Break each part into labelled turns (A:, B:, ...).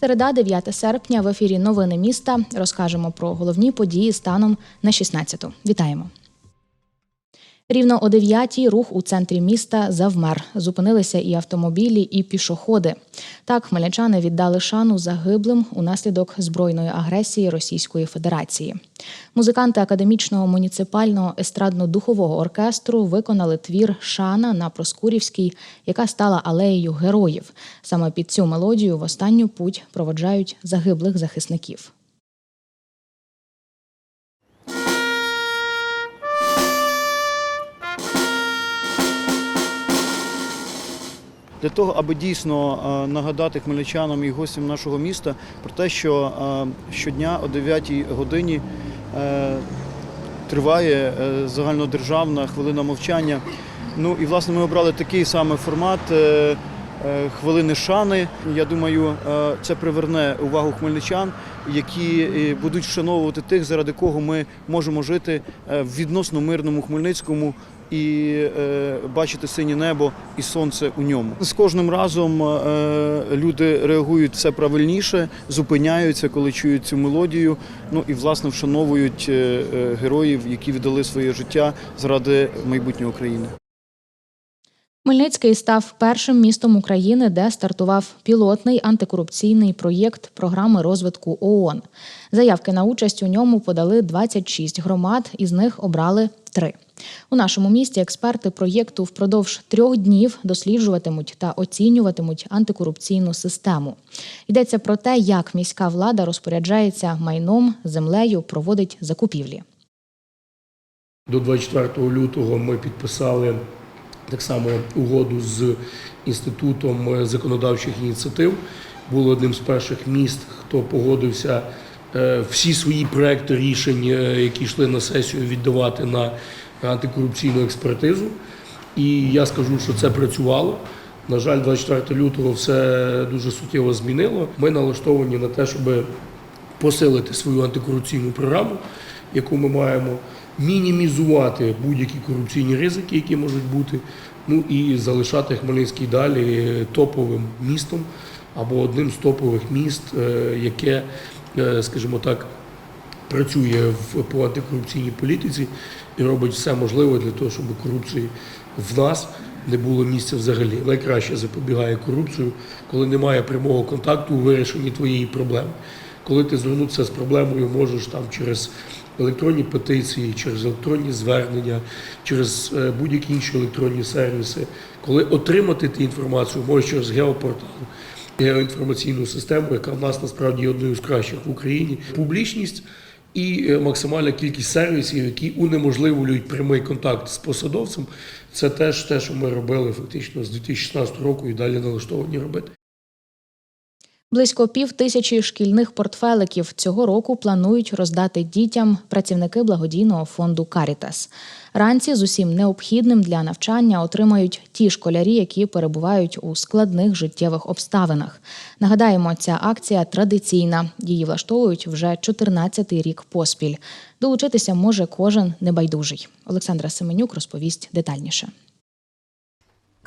A: Середа, 9 серпня, в ефірі Новини міста. Розкажемо про головні події станом на 16-ту. Вітаємо. Рівно о 9-й рух у центрі міста завмер. Зупинилися і автомобілі, і пішоходи. Так, хмельничани віддали шану загиблим унаслідок збройної агресії Російської Федерації. Музиканти академічного муніципального естрадно-духового оркестру виконали твір Шана на Проскурівській, яка стала алеєю героїв. Саме під цю мелодію в останню путь проводжають загиблих захисників.
B: Для того, аби дійсно е, нагадати хмельничанам і гостям нашого міста про те, що е, щодня о 9 годині е, триває загальнодержавна хвилина мовчання. Ну і власне ми обрали такий самий формат. Хвилини шани. Я думаю, це приверне увагу хмельничан, які будуть вшановувати тих, заради кого ми можемо жити в відносно мирному Хмельницькому і е, бачити синє небо і сонце у ньому. З кожним разом е, люди реагують все правильніше, зупиняються, коли чують цю мелодію. Ну і власне вшановують е, е, героїв, які віддали своє життя заради майбутнього України.
A: Хмельницький став першим містом України, де стартував пілотний антикорупційний проєкт програми розвитку ООН. Заявки на участь у ньому подали 26 громад, із них обрали три. У нашому місті експерти проєкту впродовж трьох днів досліджуватимуть та оцінюватимуть антикорупційну систему. Йдеться про те, як міська влада розпоряджається майном, землею, проводить закупівлі.
C: До 24 лютого ми підписали так само угоду з інститутом законодавчих ініціатив. Було одним з перших міст, хто погодився е, всі свої проекти рішень, е, які йшли на сесію, віддавати на антикорупційну експертизу. І я скажу, що це працювало. На жаль, 24 лютого все дуже суттєво змінило. Ми налаштовані на те, щоб посилити свою антикорупційну програму, яку ми маємо, мінімізувати будь-які корупційні ризики, які можуть бути, ну і залишати Хмельницький далі топовим містом або одним з топових міст, е, яке, е, скажімо так, працює в по антикорупційній політиці і робить все можливе для того, щоб корупції в нас не було місця взагалі. Найкраще запобігає корупцію, коли немає прямого контакту у вирішенні твоєї проблеми. Коли ти звернутися з проблемою можеш там через електронні петиції, через електронні звернення, через е, будь-які інші електронні сервіси, коли отримати ти інформацію можеш через геопортал. Геоінформаційну систему, яка в нас насправді одною з кращих в Україні, публічність і е, максимальна кількість сервісів, які унеможливлюють прямий контакт з посадовцем. Це теж те, що ми робили фактично з 2016 року і далі налаштовані робити.
A: Близько пів тисячі шкільних портфеликів цього року планують роздати дітям працівники благодійного фонду Карітас. Ранці з усім необхідним для навчання отримають ті школярі, які перебувають у складних життєвих обставинах. Нагадаємо, ця акція традиційна. Її влаштовують вже 14-й рік поспіль. Долучитися може кожен небайдужий. Олександра Семенюк розповість детальніше.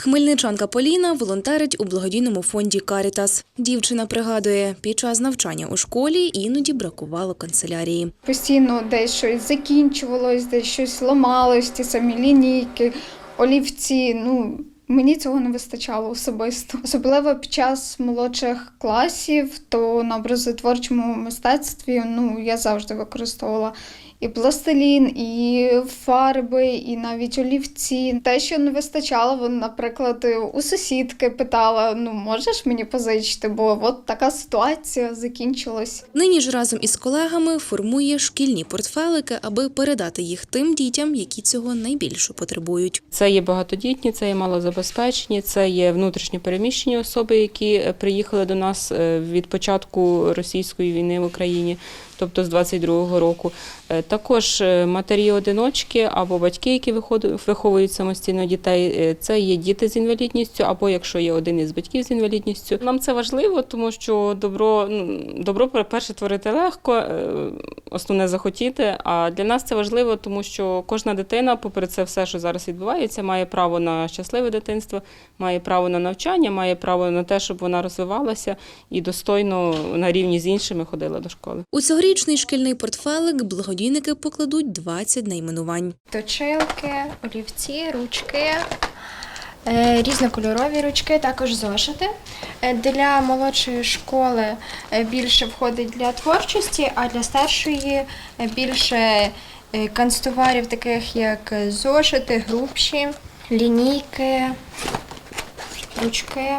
D: Хмельничанка Поліна волонтерить у благодійному фонді Карітас. Дівчина пригадує, під час навчання у школі іноді бракувало канцелярії.
E: Постійно десь щось закінчувалось, десь щось ламалось, ті самі лінійки, олівці. Ну мені цього не вистачало особисто. Особливо під час молодших класів, то на образотворчому мистецтві ну я завжди використовувала. І пластилін, і фарби, і навіть олівці. Те, що не вистачало, вон, наприклад, у сусідки питала: ну можеш мені позичити, бо от така ситуація закінчилась.
D: Нині ж разом із колегами формує шкільні портфелики, аби передати їх тим дітям, які цього найбільше потребують.
F: Це є багатодітні, це є малозабезпечені, це є внутрішньо переміщені особи, які е, приїхали до нас е, від початку російської війни в Україні, тобто з 22-го року. Е, Також е, матері-одиночки або батьки, які виховують самостійно дітей, е, це є діти з інвалідністю, або якщо є один із батьків з інвалідністю. Нам це важливо, тому що добро, ну, добро перше творити легко, основне захотіти. А для нас це важливо, тому що кожна дитина, попри це все, що зараз відбувається, має право на щасливе дитинство, має право на навчання, має право на те, щоб вона розвивалася і достойно на рівні з іншими ходила до школи.
D: У цьогорічний шкільний портфелик благодійники покладуть 20 найменувань.
G: точилки, олівці, ручки, е, різнокольорові ручки, також зошити. Е, Для молодшої школи е, більше входить для творчості, а для старшої більше канцтоварів, таких як зошити, грубші, лінійки, ручки,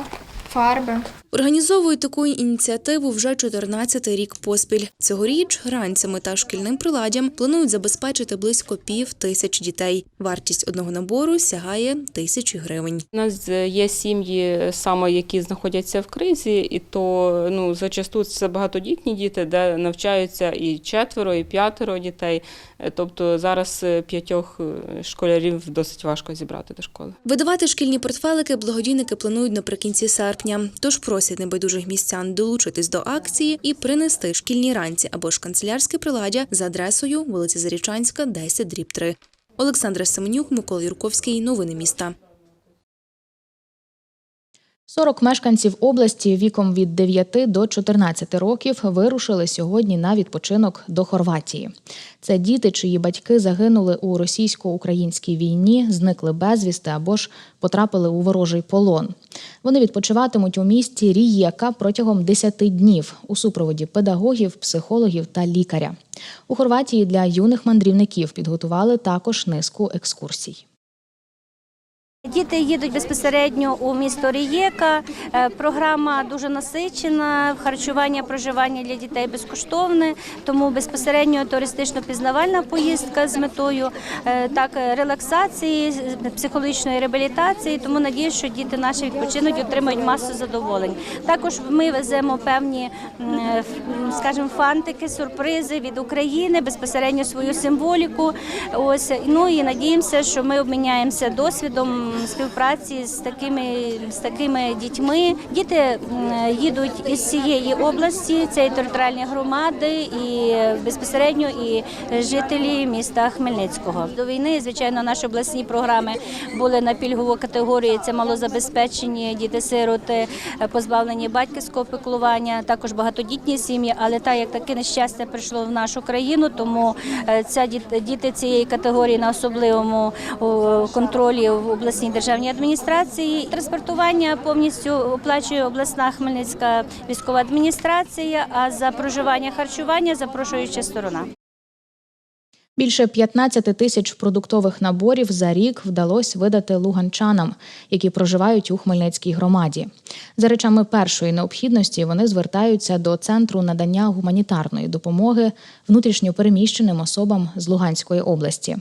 G: фарби.
D: Організовують таку ініціативу вже 14-й рік поспіль. Цьогоріч гранцями та шкільним приладдям планують забезпечити близько пів тисяч дітей. Вартість одного набору сягає тисячі гривень.
F: У нас є сім'ї саме, які знаходяться в кризі, і то ну зачасту це багатодітні діти, де навчаються і четверо, і п'ятеро дітей. Тобто зараз е, п'ятьох е, школярів досить важко зібрати до школи.
D: Видавати шкільні портфелики благодійники планують наприкінці серпня. Тож просять небайдужих містян долучитись до акції і принести шкільні ранці або ж канцелярське приладдя за адресою вулиця Зарічанська, 10 дріб 3. Олександра Семенюк, Микола Юрковський. Новини міста.
A: 40 мешканців області віком від 9 до 14 років вирушили сьогодні на відпочинок до Хорватії. Це діти, чиї батьки загинули у російсько-українській війні, зникли безвісти або ж потрапили у ворожий полон. Вони відпочиватимуть у місті Рієка протягом 10 днів у супроводі педагогів, психологів та лікаря. У Хорватії для юних мандрівників підготували також низку екскурсій.
H: Діти їдуть безпосередньо у місто Рієка. Е, Програма дуже насичена. Харчування, проживання для дітей безкоштовне, тому безпосередньо туристично-пізнавальна поїздка з метою е, так релаксації, психологічної реабілітації. Тому надіюсь, що діти наші відпочинуть, отримають масу задоволень. Також ми веземо певні, е, скажімо, фантики, сюрпризи від України, безпосередньо свою символіку. Ось ну і надіємося, що ми обміняємося досвідом співпраці з такими з такими дітьми. Діти їдуть із цієї області, цієї територіальні громади, і безпосередньо і жителі міста Хмельницького. До війни, звичайно, наші обласні програми були на пільгову категорію. Це малозабезпечені діти-сироти, позбавлені батьківського піклування, також багатодітні сім'ї. Але так як таке нещастя прийшло в нашу країну, тому е, ця діт- діти цієї категорії на особливому контролі в обласній державній адміністрації. Транспортування повністю оплачує обласна Хмельницька військова адміністрація. А за проживання харчування запрошуюча сторона.
A: Більше 15 тисяч продуктових наборів за рік вдалося видати луганчанам, які проживають у Хмельницькій громаді. За речами першої необхідності вони звертаються до центру надання гуманітарної допомоги внутрішньопереміщеним особам з Луганської області.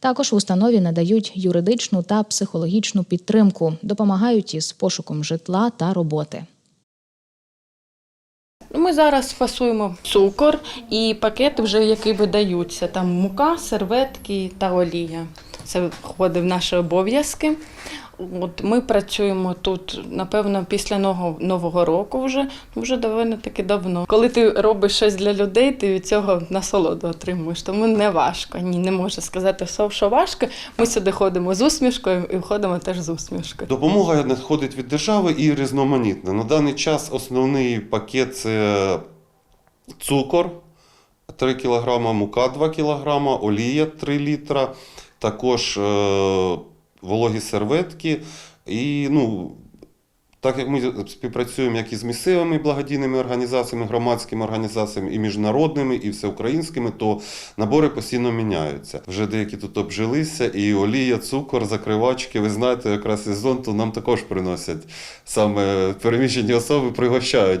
A: Також в установі надають юридичну та психологічну підтримку, допомагають із пошуком житла та роботи.
I: Ми зараз фасуємо цукор і пакети, вже які видаються. Там мука, серветки та олія. Це входить в наші обов'язки. От ми працюємо тут, напевно, після нового, року вже, вже доволі таки давно. Коли ти робиш щось для людей, ти від цього насолоду отримуєш. Тому не важко. Ні, не можу сказати, що важко. Ми сюди ходимо з усмішкою і входимо теж з усмішкою.
J: Допомога надходить від держави і різноманітна. На даний час основний пакет це цукор 3 кг, мука 2 кг, олія 3 літра, також е, вологі серветки. І ну, так як ми співпрацюємо як із місцевими благодійними організаціями, громадськими організаціями, і міжнародними, і всеукраїнськими, то набори постійно міняються. Вже деякі тут обжилися, і олія, цукор, закривачки. Ви знаєте, якраз сезон, то нам також приносять саме переміщені особи, пригощають.